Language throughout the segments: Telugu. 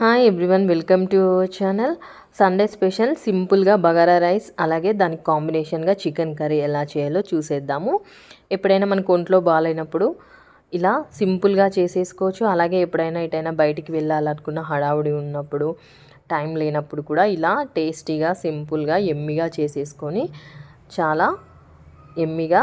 Hi everyone welcome to our channel Sunday special సింపుల్గా బగారా రైస్ అలాగే దానికి కాంబినేషన్గా చికెన్ కర్రీ ఎలా చేయాలో చూసేద్దాము ఎప్పుడైనా మనకు ఒంట్లో బాగాలేనప్పుడు ఇలా సింపుల్గా చేసేసుకోవచ్చు అలాగే ఎప్పుడైనా ఎటైనా బయటికి వెళ్ళాలనుకున్న హడావుడి ఉన్నప్పుడు టైం లేనప్పుడు కూడా ఇలా టేస్టీగా సింపుల్గా ఎమ్మిగా చేసేసుకొని చాలా ఎమ్మిగా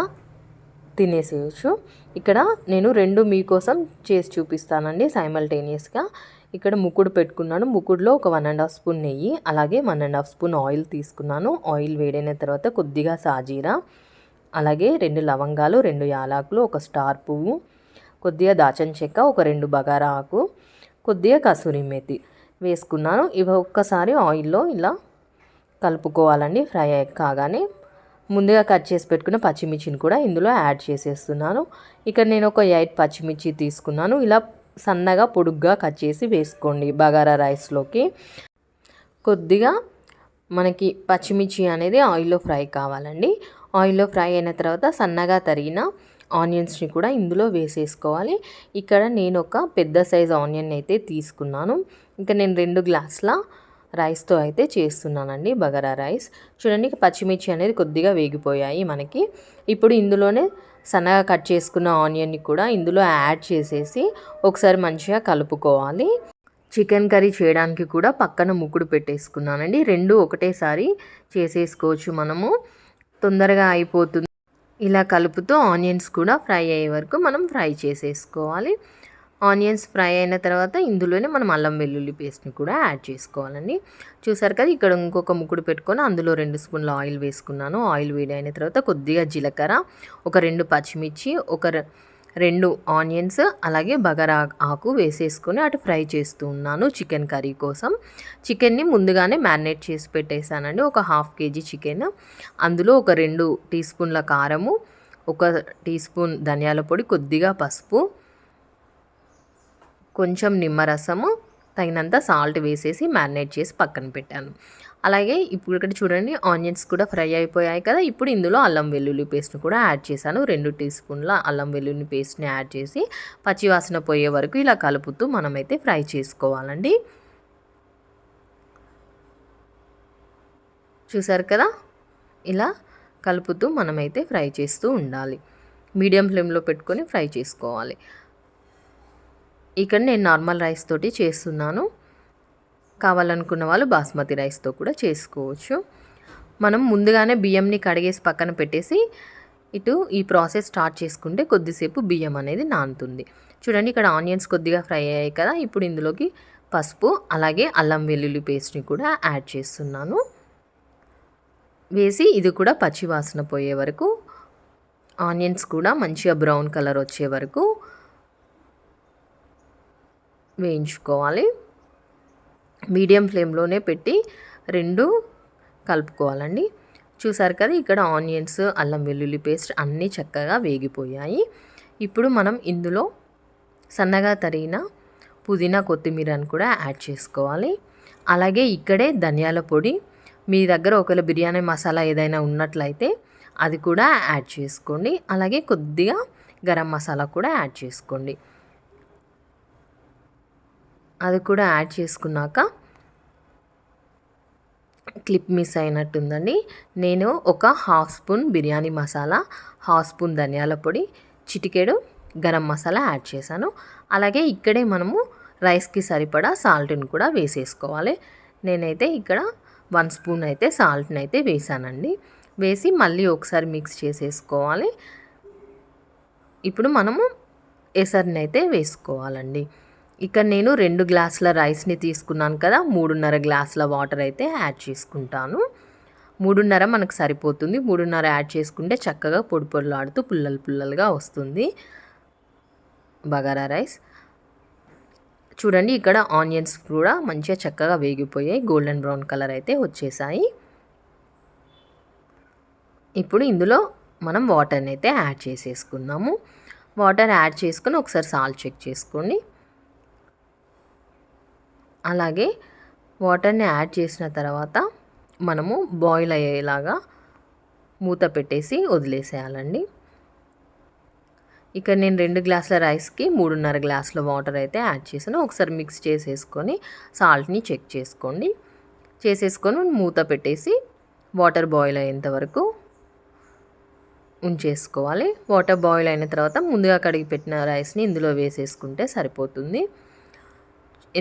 తినేసేయచ్చు ఇక్కడ నేను రెండు మీకోసం చేసి చూపిస్తానండి సైమల్టేనియస్గా ఇక్కడ ముక్కుడు పెట్టుకున్నాను. ముక్కుడులో ఒక వన్ అండ్ హాఫ్ స్పూన్ నెయ్యి అలాగే one and half spoon oil తీసుకున్నాను. ఆయిల్ వేడైన తర్వాత కొద్దిగా సాజీరా అలాగే రెండు లవంగాలు రెండు యాలాకులు ఒక స్టార్ పువ్వు కొద్దిగా దాచన్ చెక్క ఒక రెండు బగారా ఆకు కొద్దిగా కసూరి మేతి వేసుకున్నాను. ఇవి ఒక్కసారి ఆయిల్లో ఇలా కలుపుకోవాలండి. ఫ్రై కాగానే ముందుగా కట్ చేసి పెట్టుకున్న పచ్చిమిర్చిని కూడా ఇందులో యాడ్ చేసేస్తున్నాను. ఇక్కడ నేను ఒక ఎయిట్ పచ్చిమిర్చి తీసుకున్నాను. ఇలా సన్నగా పొడుగ్గా కట్ చేసి వేసుకోండి బగారా రైస్లోకి. కొద్దిగా మనకి పచ్చిమిర్చి అనేది ఆయిల్లో ఫ్రై కావాలండి. ఆయిల్లో ఫ్రై అయిన తర్వాత సన్నగా తరిగిన ఆనియన్స్ని కూడా ఇందులో వేసేసుకోవాలి. ఇక్కడ నేను ఒక పెద్ద సైజ్ ఆనియన్ అయితే తీసుకున్నాను. ఇంకా నేను రెండు గ్లాసుల రైస్తో అయితే చేస్తున్నానండి బగారా రైస్. చూడండి పచ్చిమిర్చి అనేది కొద్దిగా వేగిపోయాయి మనకి. ఇప్పుడు ఇందులోనే సన్నగా కట్ చేసుకున్న ఆనియన్ని కూడా ఇందులో యాడ్ చేసేసి ఒకసారి మంచిగా కలుపుకోవాలి. చికెన్ కర్రీ చేయడానికి కూడా పక్కన ముక్కుడు పెట్టేసుకున్నానండి. రెండు ఒకటేసారి చేసేసుకోవచ్చు మనము. తొందరగా అయిపోతుంది. ఇలా కలుపుతూ ఆనియన్స్ కూడా ఫ్రై అయ్యే వరకు మనం ఫ్రై చేసేసుకోవాలి. ఆనియన్స్ ఫ్రై అయిన తర్వాత ఇందులోనే మనం అల్లం వెల్లుల్లి పేస్ట్ని కూడా యాడ్ చేసుకోవాలండి. చూసారు కదా ఇక్కడ ఇంకొక ముక్కుడు పెట్టుకొని అందులో రెండు స్పూన్ల ఆయిల్ వేసుకున్నాను. ఆయిల్ వేడి అయిన తర్వాత కొద్దిగా జీలకర్ర ఒక రెండు పచ్చిమిర్చి ఒక రెండు ఆనియన్స్ అలాగే బగారా ఆకు వేసేసుకొని అటు ఫ్రై చేస్తూ ఉన్నాను చికెన్ కర్రీ కోసం. చికెన్ని ముందుగానే మ్యారినేట్ చేసి పెట్టేశానండి. ఒక హాఫ్ కేజీ చికెన్ అందులో ఒక రెండు టీ స్పూన్ల కారము ఒక టీ స్పూన్ ధనియాల పొడి కొద్దిగా పసుపు కొంచెం నిమ్మరసము తగినంత సాల్ట్ వేసేసి మ్యారినేట్ చేసి పక్కన పెట్టాను. అలాగే ఇప్పుడు ఇక్కడ చూడండి ఆనియన్స్ కూడా ఫ్రై అయిపోయాయి కదా ఇప్పుడు ఇందులో అల్లం వెల్లుల్లి పేస్ట్ని కూడా యాడ్ చేశాను. రెండు టీ స్పూన్ల అల్లం వెల్లుల్లి పేస్ట్ని యాడ్ చేసి పచ్చివాసన పోయే వరకు ఇలా కలుపుతూ మనమైతే ఫ్రై చేసుకోవాలండి. చూసారు కదా? ఇలా కలుపుతూ మనమైతే ఫ్రై చేస్తూ ఉండాలి. మీడియం ఫ్లేమ్లో పెట్టుకొని ఫ్రై చేసుకోవాలి. ఇక్కడ నేను నార్మల్ రైస్ తోటి చేస్తున్నాను. కావాలనుకున్న వాళ్ళు బాస్మతి రైస్తో కూడా చేసుకోవచ్చు. మనం ముందుగానే బియ్యంని కడిగేసి పక్కన పెట్టేసి ఇటు ఈ ప్రాసెస్ స్టార్ట్ చేసుకుంటే కొద్దిసేపు బియ్యం అనేది నానుతుంది. చూడండి ఇక్కడ ఆనియన్స్ కొద్దిగా ఫ్రై అయ్యాయి కదా ఇప్పుడు ఇందులోకి పసుపు అలాగే అల్లం వెల్లుల్లి పేస్ట్ని కూడా యాడ్ చేస్తున్నాను. వేసి ఇది కూడా పచ్చివాసన పోయే వరకు ఆనియన్స్ కూడా మంచిగా బ్రౌన్ కలర్ వచ్చే వరకు వేయించుకోవాలి. మీడియం ఫ్లేమ్లోనే పెట్టి రెండు కలుపుకోవాలండి. చూసారు కదా ఇక్కడ ఆనియన్స్ అల్లం వెల్లుల్లి పేస్ట్ అన్నీ చక్కగా వేగిపోయాయి. ఇప్పుడు మనం ఇందులో సన్నగా తరిగిన పుదీనా కొత్తిమీరని కూడా యాడ్ చేసుకోవాలి. అలాగే ఇక్కడే ధనియాల పొడి మీ దగ్గర ఒకవేళ బిర్యానీ మసాలా ఏదైనా ఉన్నట్లయితే అది కూడా యాడ్ చేసుకోండి. అలాగే కొద్దిగా గరం మసాలా కూడా యాడ్ చేసుకోండి. అది కూడా యాడ్ చేసుకున్నాక క్లిప్ మిస్ అయినట్టుందండి. నేను ఒక half spoon biryani masala half spoon ధనియాల పొడి చిటికెడు గరం మసాలా యాడ్ చేశాను. అలాగే ఇక్కడే మనము రైస్కి సరిపడా సాల్ట్ని కూడా వేసేసుకోవాలి. నేనైతే ఇక్కడ వన్ స్పూన్ అయితే సాల్ట్ని అయితే వేసానండి వేసి మళ్ళీ ఒకసారి మిక్స్ చేసేసుకోవాలి. ఇప్పుడు మనము ఎసరిని అయితే వేసుకోవాలండి. ఇక్కడ నేను రెండు గ్లాసుల రైస్ని తీసుకున్నాను కదా మూడున్నర గ్లాసుల వాటర్ అయితే యాడ్ చేసుకుంటాను. మూడున్నర మనకు సరిపోతుంది. మూడున్నర యాడ్ చేసుకుంటే చక్కగా పొడి పొడిలాడుతూ పుల్లలు పుల్లలుగా వస్తుంది. బగారా రైస్. చూడండి ఇక్కడ ఆనియన్స్ కూడా మంచిగా చక్కగా వేగిపోయాయి. గోల్డెన్ బ్రౌన్ కలర్ అయితే వచ్చేసాయి. ఇప్పుడు ఇందులో మనం వాటర్ని అయితే యాడ్ చేసేసుకుందాము. వాటర్ యాడ్ చేసుకుని ఒకసారి సాల్ట్ చెక్ చేసుకోండి. అలాగే వాటర్ని యాడ్ చేసిన తర్వాత మనము బాయిల్ అయ్యేలాగా మూత పెట్టేసి వదిలేసేయాలండి. ఇక్కడ నేను రెండు గ్లాసుల రైస్కి మూడున్నర గ్లాసుల వాటర్ అయితే యాడ్ చేసాను ఒకసారి మిక్స్ చేసేసుకొని సాల్ట్ని చెక్ చేసుకోండి. చేసేసుకొని మూత పెట్టేసి వాటర్ బాయిల్ అయ్యేంత వరకు ఉంచేసుకోవాలి. వాటర్ బాయిల్ అయిన తర్వాత ముందుగా కడిగి పెట్టిన రైస్ని ఇందులో వేసేసుకుంటే సరిపోతుంది.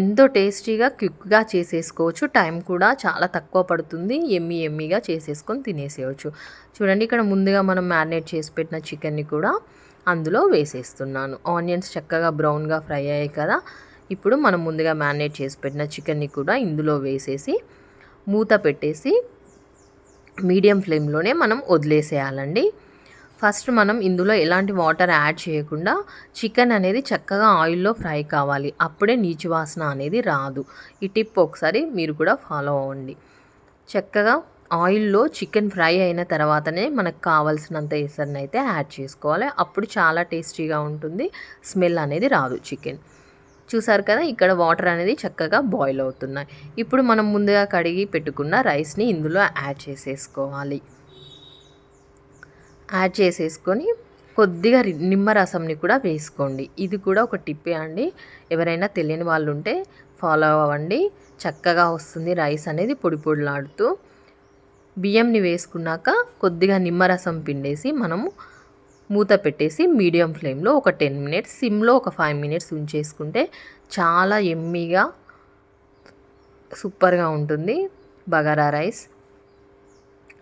ఎంతో టేస్టీగా క్విక్గా చేసేసుకోవచ్చు. టైం కూడా చాలా తక్కువ పడుతుంది. ఎమ్మి ఎమ్మిగా చేసేసుకొని తినేసేయచ్చు. చూడండి ఇక్కడ ముందుగా మనం మ్యారినేట్ చేసి పెట్టిన చికెన్ని కూడా అందులో వేసేస్తున్నాను. ఆనియన్స్ చక్కగా బ్రౌన్గా ఫ్రై అయ్యాయి కదా. ఇప్పుడు మనం ముందుగా మ్యారినేట్ చేసి పెట్టిన చికెన్ని కూడా ఇందులో వేసేసి మూత పెట్టేసి మీడియం ఫ్లేమ్లోనే మనం వదిలేసేయాలండి. ఫస్ట్ మనం ఇందులో ఎలాంటి వాటర్ యాడ్ చేయకుండా చికెన్ అనేది చక్కగా ఆయిల్లో ఫ్రై కావాలి. అప్పుడే నీచు వాసన అనేది రాదు. ఈ టిప్ ఒకసారి మీరు కూడా ఫాలో అవ్వండి. చక్కగా ఆయిల్లో చికెన్ ఫ్రై అయిన తర్వాతనే మనకు కావాల్సినంత ఎసరిని అయితే యాడ్ చేసుకోవాలి. అప్పుడు చాలా టేస్టీగా ఉంటుంది. స్మెల్ అనేది రాదు చికెన్. చూసారు కదా ఇక్కడ వాటర్ అనేది చక్కగా బాయిల్ అవుతున్నాయి. ఇప్పుడు మనం ముందుగా కడిగి పెట్టుకున్న రైస్ని ఇందులో యాడ్ చేసేసుకోవాలి. యాడ్ చేసేసుకొని కొద్దిగా నిమ్మరసంని కూడా వేసుకోండి. ఇది కూడా ఒక టిప్పే అండి. ఎవరైనా తెలియని వాళ్ళు ఉంటే ఫాలో అవ్వండి. చక్కగా వస్తుంది రైస్ అనేది పొడి పొడిలాడుతూ. బియ్యంని వేసుకున్నాక కొద్దిగా నిమ్మరసం పిండేసి మనము మూత పెట్టేసి మీడియం ఫ్లేమ్లో ఒక టెన్ మినిట్స్ సిమ్లో ఒక ఫైవ్ మినిట్స్ ఉంచేసుకుంటే చాలా ఎమ్మీగా సూపర్గా ఉంటుంది బగారా రైస్.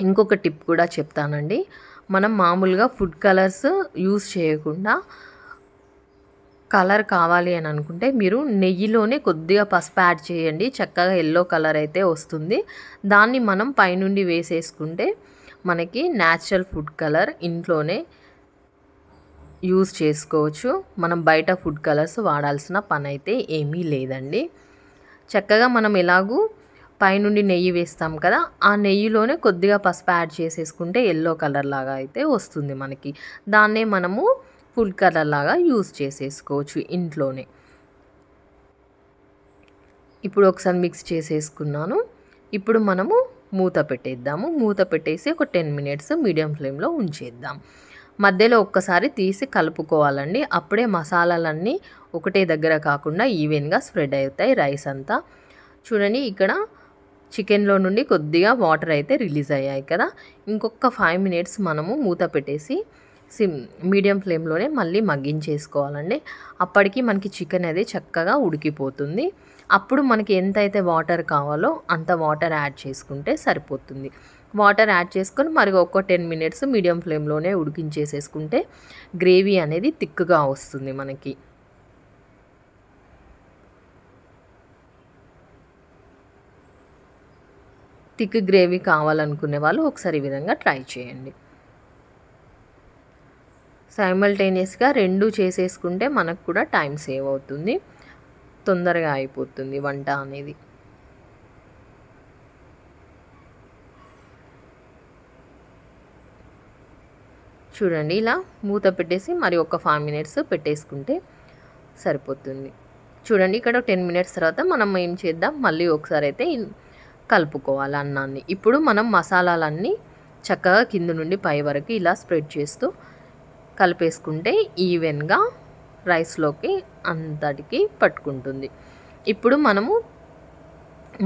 ఇంకొక టిప్ కూడా చెప్తానండి. మనం మామూలుగా ఫుడ్ కలర్స్ యూస్ చేయకుండా కలర్ కావాలి అని అనుకుంటే మీరు నెయ్యిలోనే కొద్దిగా పసుపు యాడ్ చేయండి. చక్కగా ఎల్లో కలర్ అయితే వస్తుంది. దాన్ని మనం పైనుండి వేసేసుకుంటే మనకి న్యాచురల్ ఫుడ్ కలర్ ఇంట్లోనే యూస్ చేసుకోవచ్చు. మనం బయట ఫుడ్ కలర్స్ వాడాల్సిన పని అయితే ఏమీ లేదండి. చక్కగా మనం ఎలాగూ పైనుండి నెయ్యి వేస్తాం కదా ఆ నెయ్యిలోనే కొద్దిగా పసుపు యాడ్ చేసేసుకుంటే ఎల్లో కలర్ లాగా అయితే వస్తుంది మనకి. దాన్నే మనము ఫుడ్ కలర్ లాగా యూస్ చేసేసుకోవచ్చు ఇంట్లోనే. ఇప్పుడు ఒకసారి మిక్స్ చేసేసుకున్నాను. ఇప్పుడు మనము మూత పెట్టేద్దాము. మూత పెట్టేసి ఒక టెన్ మినిట్స్ మీడియం ఫ్లేమ్లో ఉంచేద్దాం. మధ్యలో ఒక్కసారి తీసి కలుపుకోవాలండి. అప్పుడే మసాలాలన్నీ ఒకటే దగ్గర కాకుండా ఈవెన్గా స్ప్రెడ్ అవుతాయి రైస్ అంతా. చూడండి ఇక్కడ చికెన్లో నుండి కొద్దిగా వాటర్ అయితే రిలీజ్ అయ్యాయి కదా. ఇంకొక ఫైవ్ మినిట్స్ మనము మూత పెట్టేసి సిమ్ మీడియం ఫ్లేమ్లోనే మళ్ళీ మగ్గించేసుకోవాలండి. అప్పటికి మనకి చికెన్ అది చక్కగా ఉడికిపోతుంది. అప్పుడు మనకి ఎంత అయితే వాటర్ కావాలో అంత వాటర్ యాడ్ చేసుకుంటే సరిపోతుంది. వాటర్ యాడ్ చేసుకొని మరి ఒక టెన్ మినిట్స్ మీడియం ఫ్లేమ్లోనే ఉడికించేసేసుకుంటే గ్రేవీ అనేది థిక్గా వస్తుంది మనకి. థిక్ గ్రేవీ కావాలనుకునే వాళ్ళు ఒకసారి ఈ విధంగా ట్రై చేయండి. సైమల్టేనియస్గా రెండు చేసేసుకుంటే మనకు కూడా టైం సేవ్ అవుతుంది. తొందరగా అయిపోతుంది వంట అనేది. చూడండి ఇలా మూత పెట్టేసి మరి ఒక ఫైవ్ మినిట్స్ పెట్టేసుకుంటే సరిపోతుంది. చూడండి ఇక్కడ టెన్ మినిట్స్ తర్వాత మనం ఏం చేద్దాం? మళ్ళీ ఒకసారి అయితే కలుపుకోవాలి అన్నాన్ని. ఇప్పుడు మనం మసాలాలన్నీ చక్కగా కింద నుండి పై వరకు ఇలా స్ప్రెడ్ చేస్తూ కలిపేసుకుంటే ఈవెన్గా రైస్లోకి అంతటికి పట్టుకుంటుంది. ఇప్పుడు మనము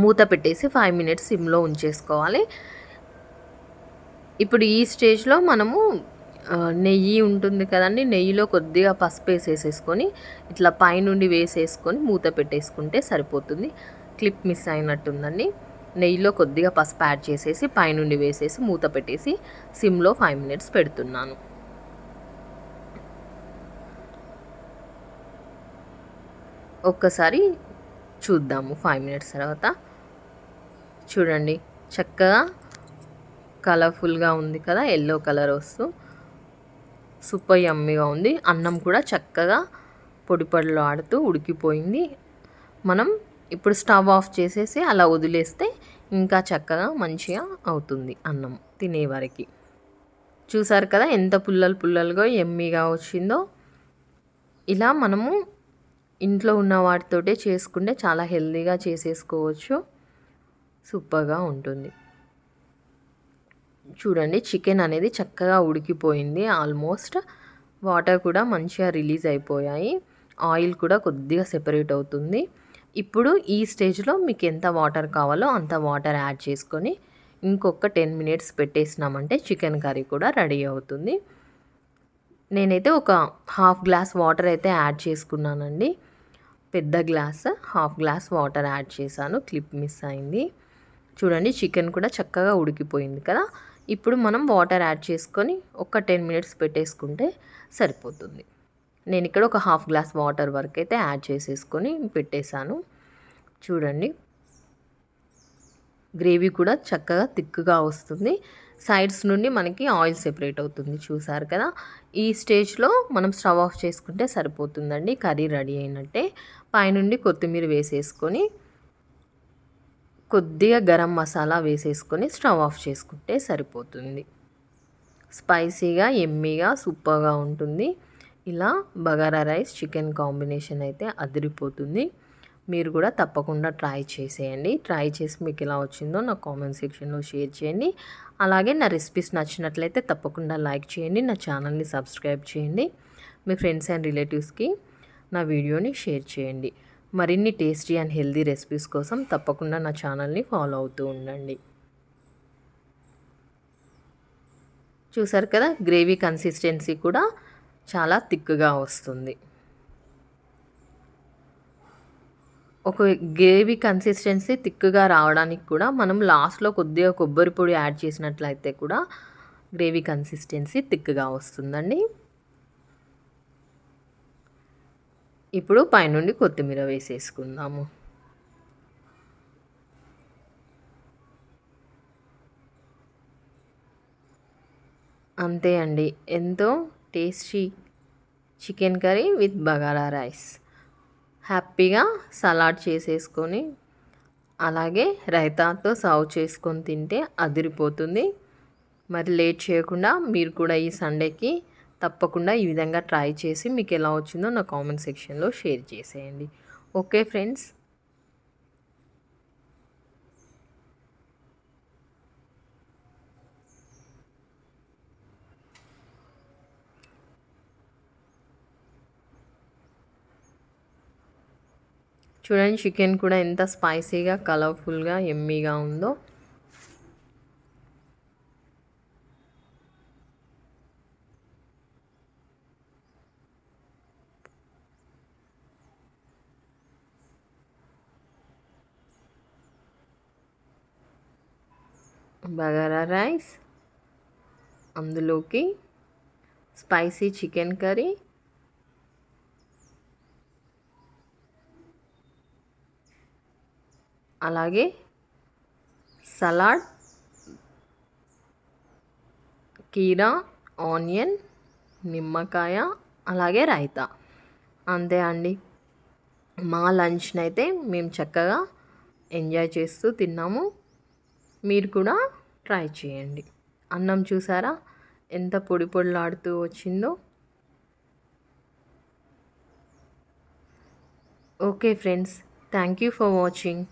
మూత పెట్టేసి ఫైవ్ మినిట్స్ సిమ్లో ఉంచేసుకోవాలి. ఇప్పుడు ఈ స్టేజ్లో మనము నెయ్యి ఉంటుంది కదండి నెయ్యిలో కొద్దిగా పసుపు వేసేసేసుకొని ఇట్లా పైనుండి వేసేసుకొని మూత పెట్టేసుకుంటే సరిపోతుంది. క్లిప్ మిస్ అయినట్టుందండి. నెయ్యిలో కొద్దిగా పసుపు యాడ్ చేసేసి పైనుండి వేసేసి మూత పెట్టేసి సిమ్లో ఫైవ్ మినిట్స్ పెడుతున్నాను. ఒక్కసారి చూద్దాము ఫైవ్ మినిట్స్ తర్వాత. చూడండి చక్కగా కలర్ఫుల్గా ఉంది కదా ఎల్లో కలర్ వస్తూ సూపర్ యమ్మీగా ఉంది. అన్నం కూడా చక్కగా పొడి పొడిలో ఆడుతూ ఉడికిపోయింది. మనం ఇప్పుడు స్టవ్ ఆఫ్ చేసేసి అలా వదిలేస్తే ఇంకా చక్కగా మంచిగా అవుతుంది అన్నం తినేవారికి చూసారు కదా ఎంత పుల్లలు పుల్లలుగా ఎమ్మీగా వచ్చిందో? ఇలా మనము ఇంట్లో ఉన్న వాటితోటే చేసుకుంటే చాలా హెల్తీగా చేసేసుకోవచ్చు. సూపర్గా ఉంటుంది. చూడండి చికెన్ అనేది చక్కగా ఉడికిపోయింది. ఆల్మోస్ట్ వాటర్ కూడా మంచిగా రిలీజ్ అయిపోయాయి. ఆయిల్ కూడా కొద్దిగా సెపరేట్ అవుతుంది. ఇప్పుడు ఈ స్టేజ్లో మీకు ఎంత వాటర్ కావాలో అంత వాటర్ యాడ్ చేసుకొని ఇంకొక టెన్ మినిట్స్ పెట్టేసినామంటే చికెన్ కర్రీ కూడా రెడీ అవుతుంది. నేనైతే ఒక హాఫ్ గ్లాస్ వాటర్ అయితే యాడ్ చేసుకున్నానండి. పెద్ద glass half glass water add చేశాను. క్లిప్ మిస్ అయింది. చూడండి చికెన్ కూడా చక్కగా ఉడికిపోయింది కదా. ఇప్పుడు మనం వాటర్ యాడ్ చేసుకొని ఒక టెన్ మినిట్స్ పెట్టేసుకుంటే సరిపోతుంది. నేను ఇక్కడ ఒక హాఫ్ గ్లాస్ వాటర్ వరకు అయితే యాడ్ చేసేసుకొని పెట్టేశాను. చూడండి. గ్రేవీ కూడా చక్కగా థిక్గా వస్తుంది. సైడ్స్ నుండి మనకి ఆయిల్ సెపరేట్ అవుతుంది చూసారు కదా. ఈ స్టేజ్లో మనం స్టవ్ ఆఫ్ చేసుకుంటే సరిపోతుందండి. కర్రీ రెడీ అయినట్టే. పైనుండి కొత్తిమీర వేసేసుకొని కొద్దిగా గరం మసాలా వేసేసుకొని స్టవ్ ఆఫ్ చేసుకుంటే సరిపోతుంది. స్పైసీగా ఎమ్మీగా సూపర్గా ఉంటుంది. ఇలా బగారా రైస్ చికెన్ కాంబినేషన్ అయితే అదిరిపోతుంది. మీరు కూడా తప్పకుండా ట్రై చేసేయండి. ట్రై చేసి మీకు ఎలా వచ్చిందో నా కామెంట్ సెక్షన్లో షేర్ చేయండి. అలాగే నా రెసిపీస్ నచ్చినట్లయితే తప్పకుండా లైక్ చేయండి నా ఛానల్ని సబ్స్క్రైబ్ చేయండి మీ ఫ్రెండ్స్ అండ్ రిలేటివ్స్కి నా వీడియోని షేర్ చేయండి. మరిన్ని టేస్టీ అండ్ హెల్దీ రెసిపీస్ కోసం తప్పకుండా నా ఛానల్ని ఫాలో అవుతూ ఉండండి. చూసారు కదా గ్రేవీ కన్సిస్టెన్సీ కూడా చాలా తిక్కుగా వస్తుంది. ఒక గ్రేవీ కన్సిస్టెన్సీ తిక్కుగా రావడానికి కూడా మనం లాస్ట్లో కొద్దిగా కొబ్బరి పొడి యాడ్ చేసినట్లయితే కూడా గ్రేవీ కన్సిస్టెన్సీ తిక్కుగా వస్తుందండి. ఇప్పుడు పైనుండి కొత్తిమీర వేసేసుకుందాము. అంతే అండి. ఎంతో tasty chicken curry with bagara rice. హ్యాపీగా సలాడ్ చేసేసుకొని అలాగే రైతాతో సర్వ్ చేసుకొని తింటే అదిరిపోతుంది. మరి లేట్ చేయకుండా మీరు కూడా ఈ సండేకి తప్పకుండా ఈ విధంగా ట్రై చేసి మీకు ఎలా వచ్చిందో నా కామెంట్ సెక్షన్లో షేర్ చేసేయండి. Okay friends. చూడండి చికెన్ కూడా ఎంత స్పైసీగా కలర్ఫుల్గా ఎమ్మీగా ఉందో. బగారా రైస్ అందులోకి స్పైసీ చికెన్ కర్రీ అలాగే సలాడ్ కీరా ఆనియన్ నిమ్మకాయ అలాగే రైతా. అంతే అండి. మా లంచ్ని అయితే మేము చక్కగా ఎంజాయ్ చేస్తూ తిన్నాము. మీరు కూడా ట్రై చేయండి. అన్నం చూసారా? ఎంత పొడి పొడిలాడుతూ వచ్చిందో. Okay friends. Thank you for watching.